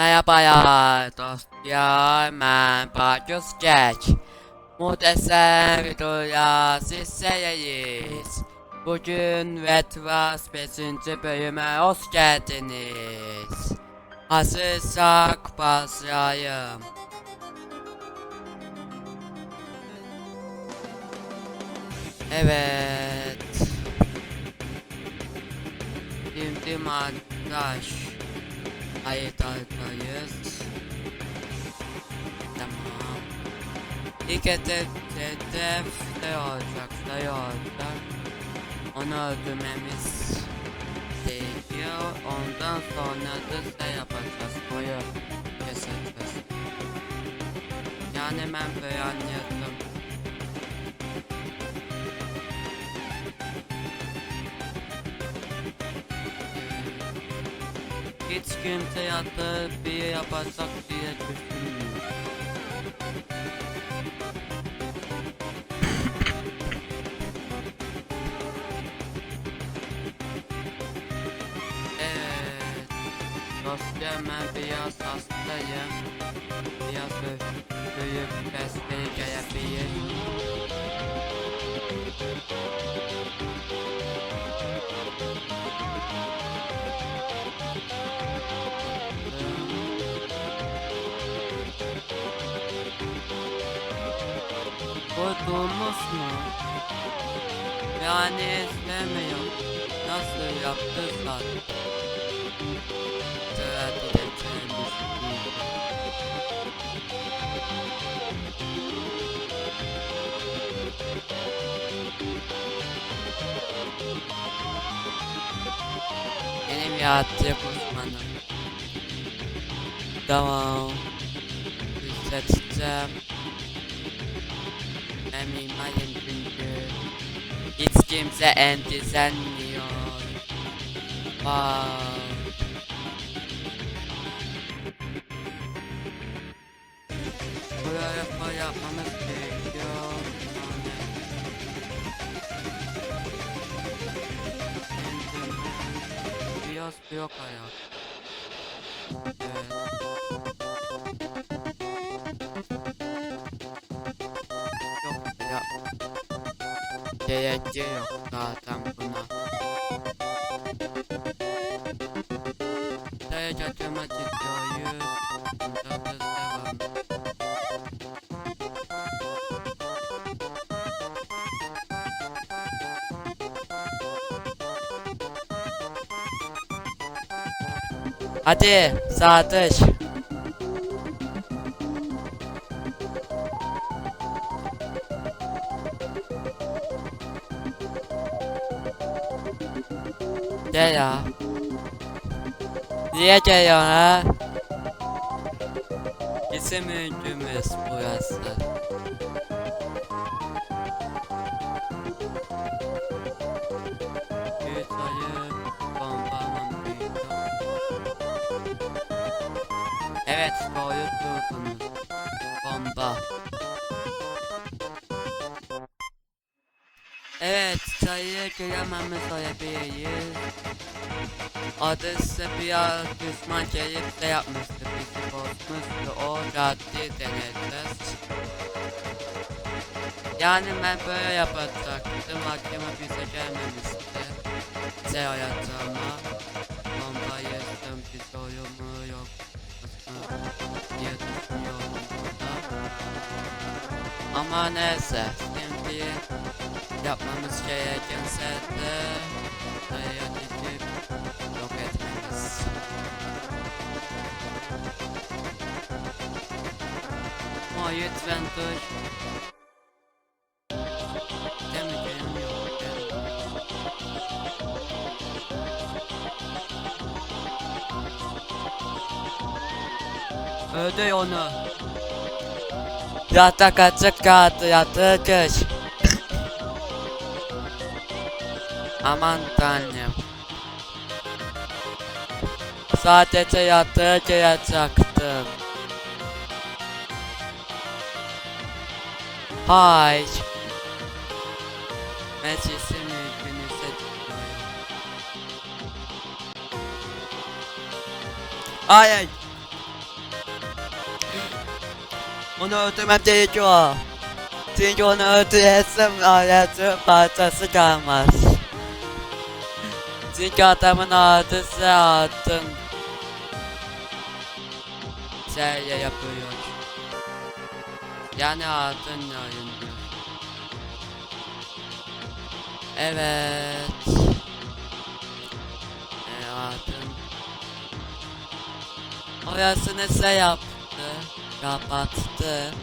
Merhaba ya dostlar, ben Barcus Geç. Muhteşem videoya sizlerleyiz. Bugün Retras 5. bölüme hoş geldiniz. Hazırsak başlayalım. Evet. Şimdi montaj. Haritadayız. Tamam. İlk hedef, hedef şey olacak, şey olacak. Onu öldürmemiz gerekiyor. Ondan sonra da şey yapacağız, boyu keseceğiz. Yani ben böyle anladım. Kimse yattı bir yaparsak diye düşünmüyorum. Evet. Dostlar ben biraz hastayım. Biraz büyük desteği gelebilir. Yani istemiyorum. Nasıl yaptıysan. Tövbe kendisi. Benim yattı uzmanım. Tamam. Seçeceğim. Eminim çünkü hiç kimse endişelenmiyor. Wow. Buraya böyle yapmamız gerekiyor. Biraz yok ayak. Evet. eğlence yok daha tam buna. Sadece otomatik doğuyu tatsız devam. Hadi saat 3. Niye geliyorsun ha? Bizim ülkümüz burası. Evet doğru durdunuz. Bomba. Evet sayıyı görememiz olabiliriz. İse biraz düşman gelip de yapmıştı bizi bozmuştu o caddi deneyeceğiz. Yani ben böyle yapacaktım aklıma bize gelmemişti. Şey hayatıma bomba yedim bir sorumu yok diye düşünüyorum burada. Ama neyse şimdi yapmamız gerekense de Dur. Değil mi gelmiyor? Onu. Yatak açık kaldı yatırış. Aman tanrım. Sadece yatağa girecektim. Hayır. Mülkünüze çıkıyorum. Ay ay. Onu öldürmem gerekiyor. Çünkü onu öldürürsem hayatı parçası kalmaz. Çünkü adamın adısı altın. Şey yapıyor. Yani altın yayınlıyor. Evet. E, altın. Orasını şey yaptı. Kapattı.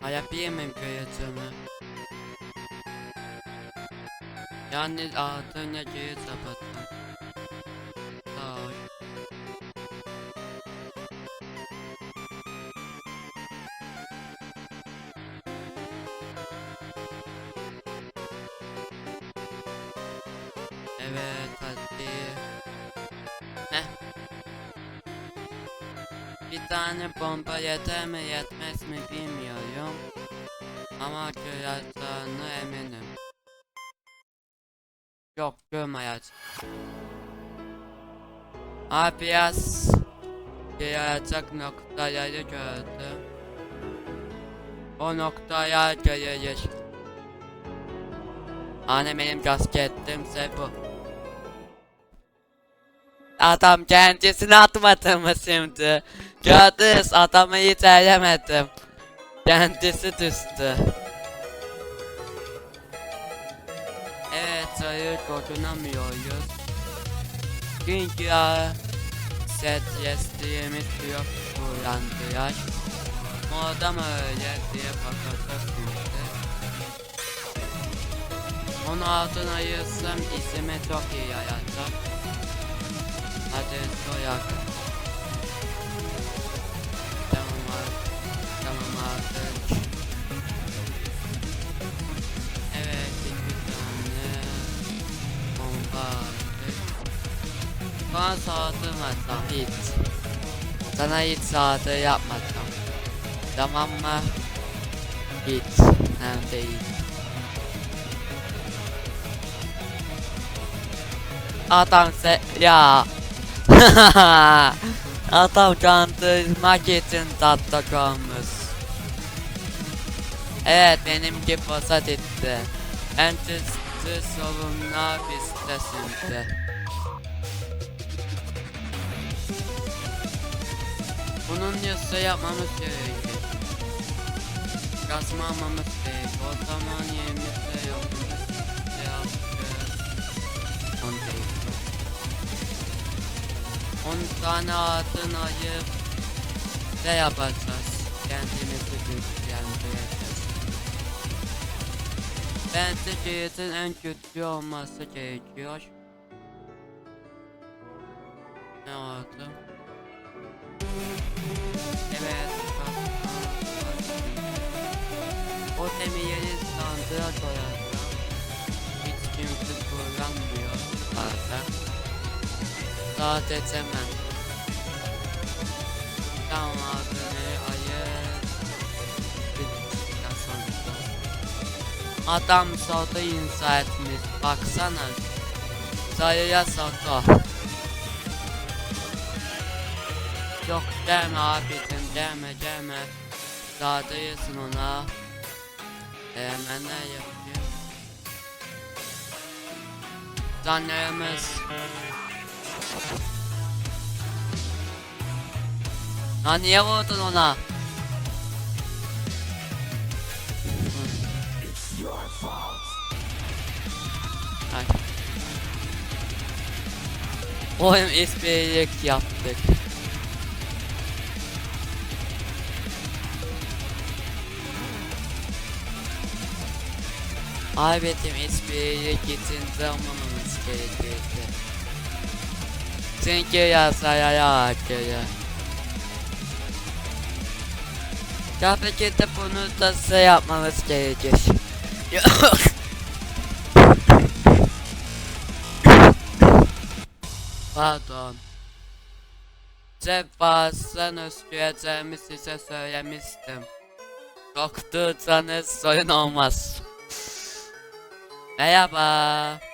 Ha yapayım mı kıyıtımı? Yani altın yakıyı kapattım. Bomba yeter mi yetmez mi bilmiyorum. Ama kıracağını eminim. Yok görmeyecek. Abi biraz kıracak noktayı gördüm. O noktaya gelecek. Anne benim kasketimse bu. Adam kendisini atmadı mı şimdi? Gördünüz adamı hiç elemedim. Kendisi düştü. Evet hayır dokunamıyoruz. Çünkü set yestiğimiz yok kullandılar. Moda mı öyle diye bakacak şimdi. Onu altına ayırsam izime çok iyi yayacak. Hadi soyak. Tamam artık. Tamam artık. Evet iki tane bomba attık. Bana saldırmasam hiç. Sana hiç saldırı yapmasam. Tamam mı? Hiç. Hem de hiç. Adam se ya. Kalmış. Evet benimki fırsat etti. Entüstü sorunlar bizde şimdi. Bunun yazısı yapmamız gerekir. Kasmamamız gerek. O zaman yerimizde yolumuz 10 tane altın ayıp ne yapacağız? Kendimizi güçlendireceğiz. Bence Cihet'in en kötü olması gerekiyor. Ne oldu? Evet. O demirleri sandığa koyacağım. Hiç kimse kullanmıyor bazen. Sadece ben. Tamam adını ayır. Adam soda inşa etmiş. Baksana. Sayıya soda. Yok deme abicim deme deme. Sadayısın ona. Hemen ne yapıyor? Tanrımız. Lan niye vurdun ona? Ay. Oyun esprilik yaptık. Aybetim esprilik için olmamamız gerekirdi. Çünkü yasaya hakkıya. Tabii de bunu da size yapmamız gerekir. Pardon. Cevazdan özgüreceğimi size söylemiştim. Korktuğunuz sorun olmaz. Merhaba.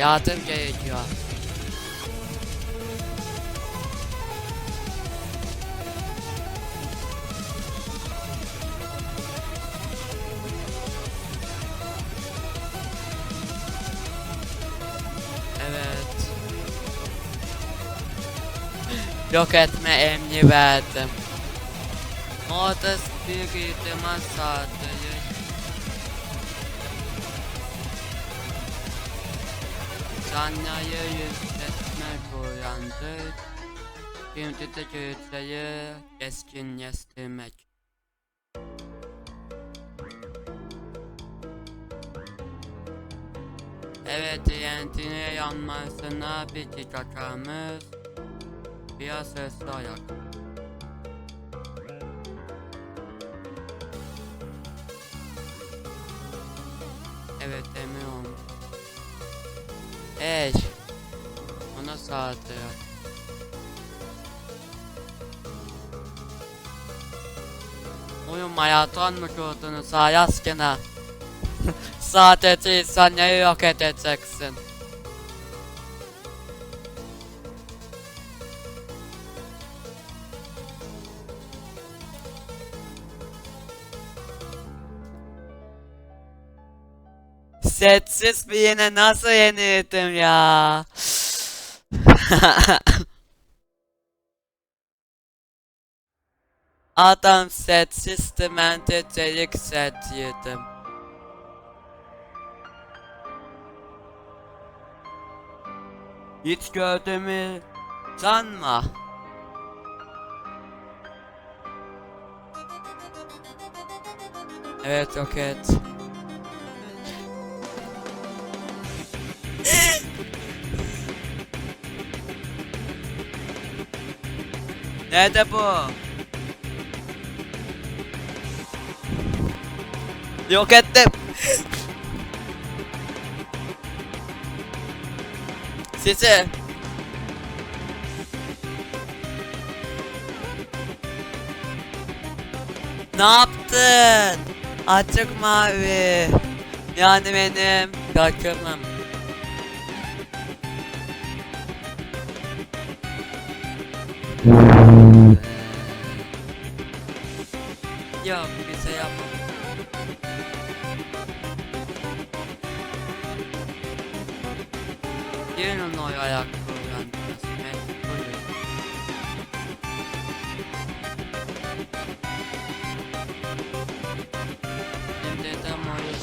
Yardım gerekiyor. Evet. Yok etme emri verdim. Orada bir ihtimal sağlayın. Sanyayı yükseltmek uyandı. Şimdi de güçleri keskinleştirmek. Evet, TNT'nin yanmasına bir dakikamız. Biraz hızlı ayak. Eş. Ona saati. Oyun maraton mu kurdunuz Ayas gene? Sadece insanları yok edeceksin. Setsiz birine nasıl yenildim ya? Adam setsiz ben de delik set yedim. Hiç gördüğümü sanma. Evet roket. Nerede bu? Yok ettim. Sizi. Ne yaptın? Açık mavi. Yani benim takımım.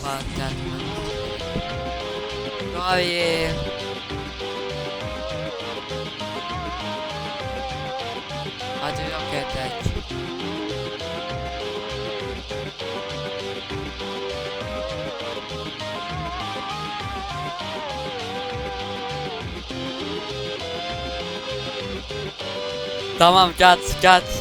Patlatma. Sorry. Hadi yok edek. Tamam kaç kaç.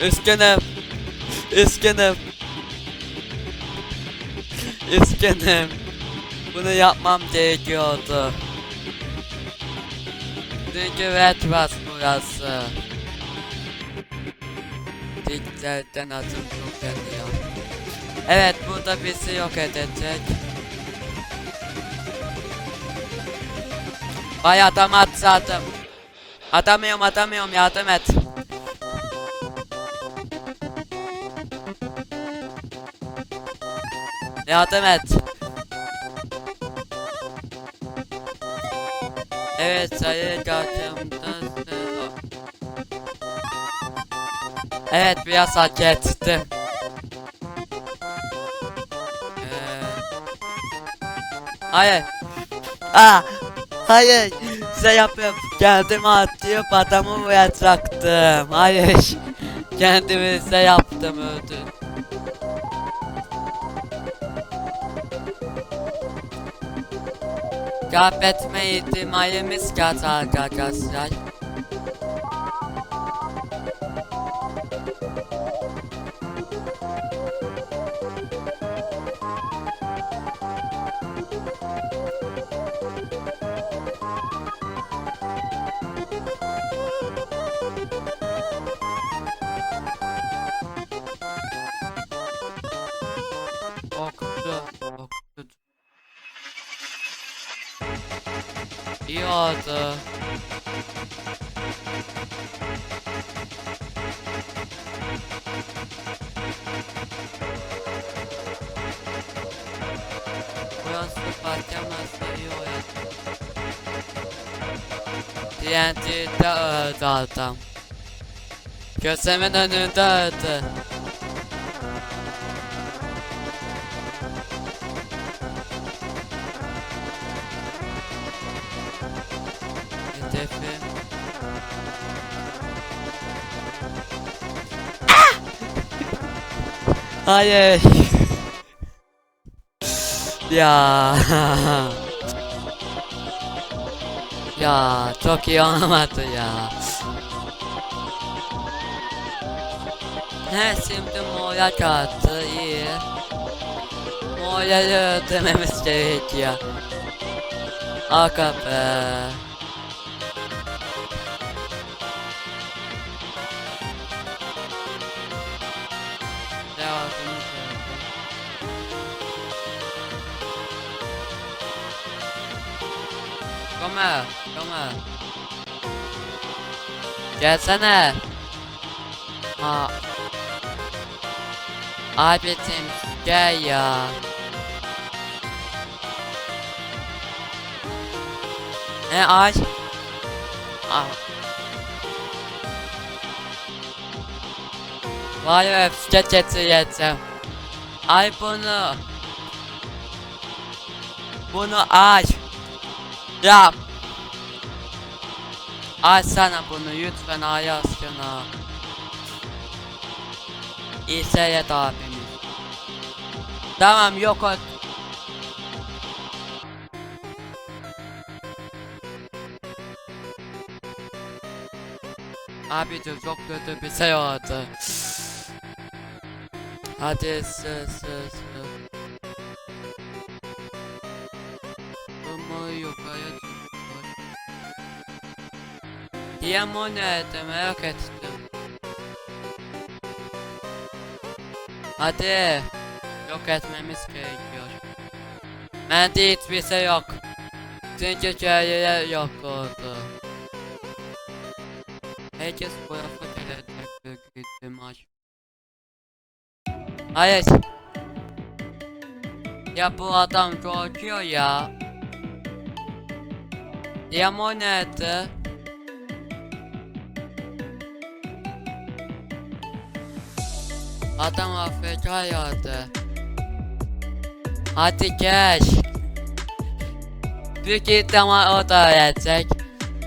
Üzgünüm. Üzgünüm. Üzgünüm. Bunu yapmam gerekiyordu. Çünkü red bas burası. Diklerden atıp çok geliyor. Evet burada bizi yok edecek. Vay adam atsadım. Atamıyorum atamıyorum yardım et. Yardım et. Evet sayı kartımda Evet biraz hak ettim. Ee, hayır. Aa, hayır. Şey yapıyorum. Kendimi atlayıp adamı vuracaktım. Hayır. Kendimi şey yaptım öldüm. Kaybetme ihtimalimiz kaç arkadaşlar? Burası patlamazsa iyi olur. TNT'de öldü adam. Gözümün önünde öldü. Hedefim. Hayır. Ya. ya çok iyi olmadı ya. He şimdi Moya kalktı iyi. Moya'yı öldürmemiz gerekiyor. Aga be. Come, come. Gelsene. Ha. Abicim gel ya. Ne aç? Ah. Vay be fişe getireceğim. Ay bunu. Bunu aç. Yap. Açsana bunu lütfen ay aşkına. İyi seyret abimiz. Tamam yok o. Abi çok kötü bir şey oldu. Hadi sı sı Diyemo nerede merak ettim. Hadi. Yok etmemiz gerekiyor. Bende hiçbir şey yok. Çünkü köylüler yok oldu. Herkes bu tarafa gelecek büyük ihtimal. Hayır. Ya bu adam korkuyor ya. Diyamo nerede? Adam AFK yağdı. Hadi geç. Büyük ihtimal o da gelecek.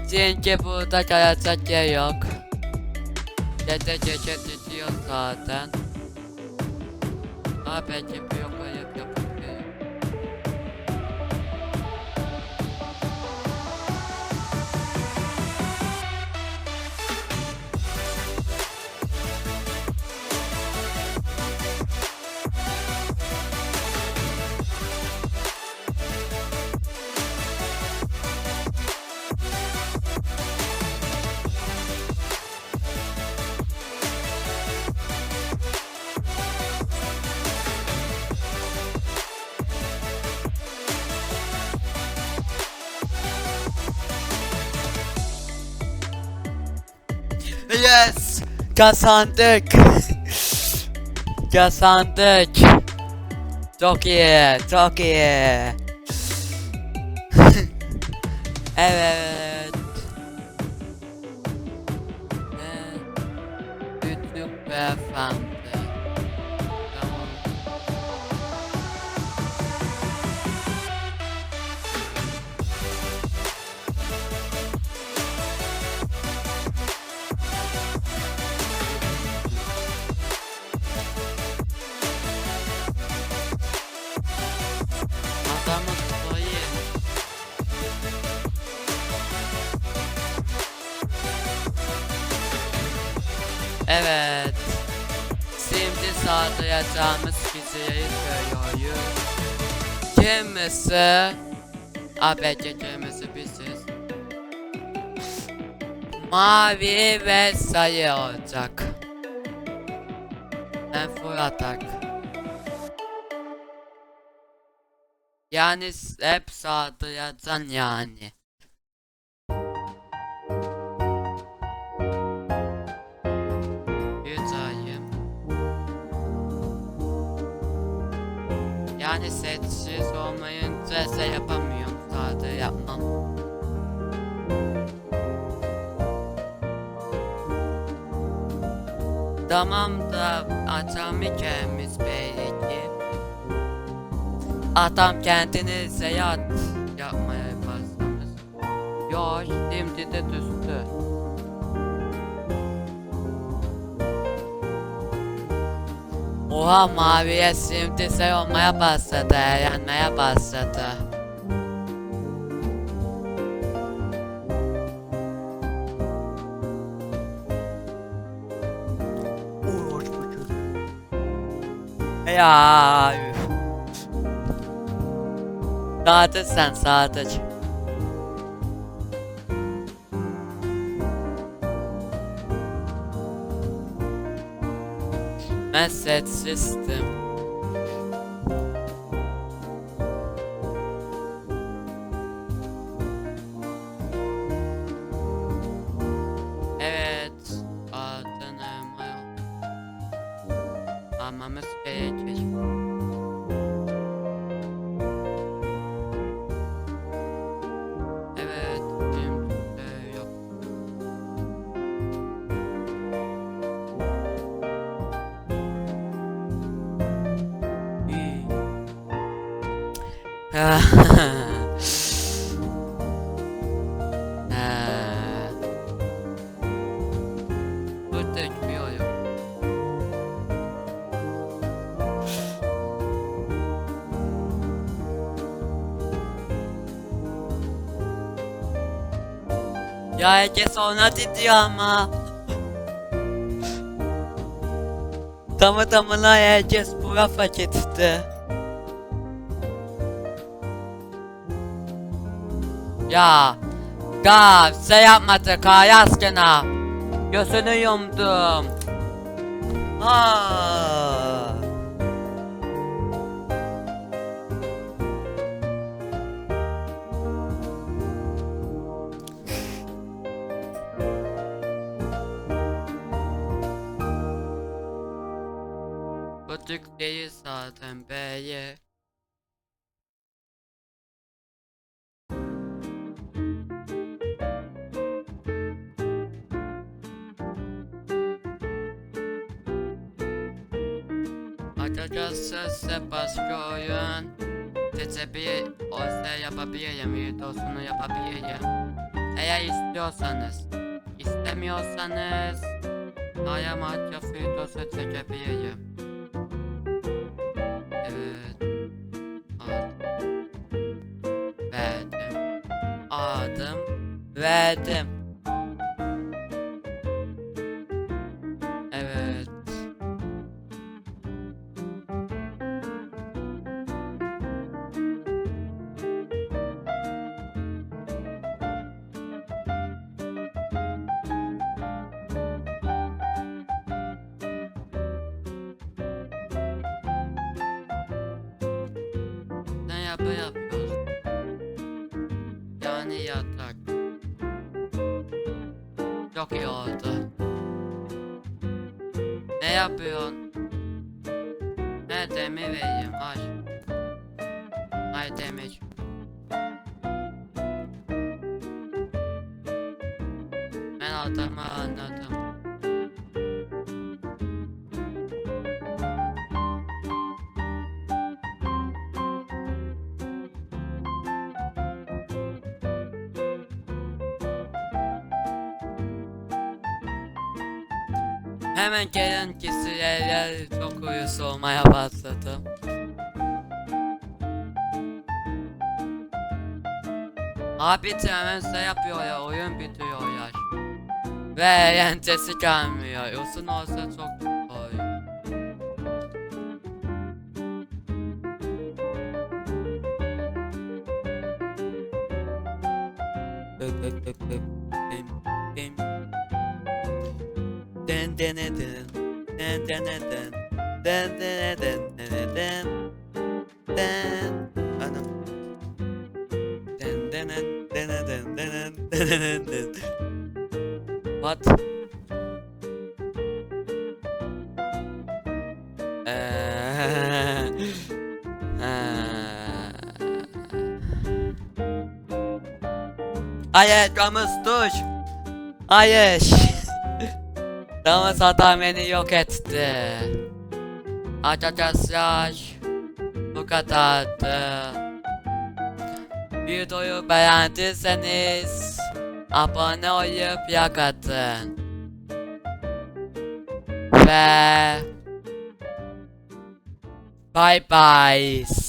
Çünkü burada kalacak yer yok. Gece gece tutuyor zaten. Daha belki Kazandık! Kazandık! Çok iyi, çok iyi! evet! Evet. Şimdi sağlayacağımız kişiyi söylüyoruz. Kimisi ABC kimisi biziz. Mavi ve sayı olacak. Ben full atak. Yani hep sağlayacaksın yani. Sessiz olmayınca şey yapamıyorum zaten yapmam. Tamam da adam hikayemiz belki. Adam kendini seyahat yapmaya başlamış. Yo şimdi de düştü. Oha maviye şimdi şey olmaya başladı, yanmaya başladı. Uğraş bıcır. Ya. Sadıç sen sadıç. message system. Ya herkes ona gidiyor ama. Tamı tamına herkes bu rafa gitti. Ya. Ya şey yapmadı kayas gene. Gözünü yumdum. Ha. Bıtık değil zaten beye. Yapabilirim, videosunu yapabilirim. Eğer istiyorsanız, istemiyorsanız Aya Minecraft videosu çekebilirim. Evet. Adım. Verdim. Adım. Verdim. Hemen gelen kişiler çok uyuz olmaya başladım. Abi hemen şey yapıyor ya oyun bitiyor ya. Ve eğlencesi gelmiyor. Uzun olsa den den den den anam den den den den den den den What? Ayeş, Ramus duş. Ayeş. Ramus hatameni yok etti. Arkadaşlar bu kadardı. Videoyu beğendiyseniz abone olup like atın. Ve bye bye.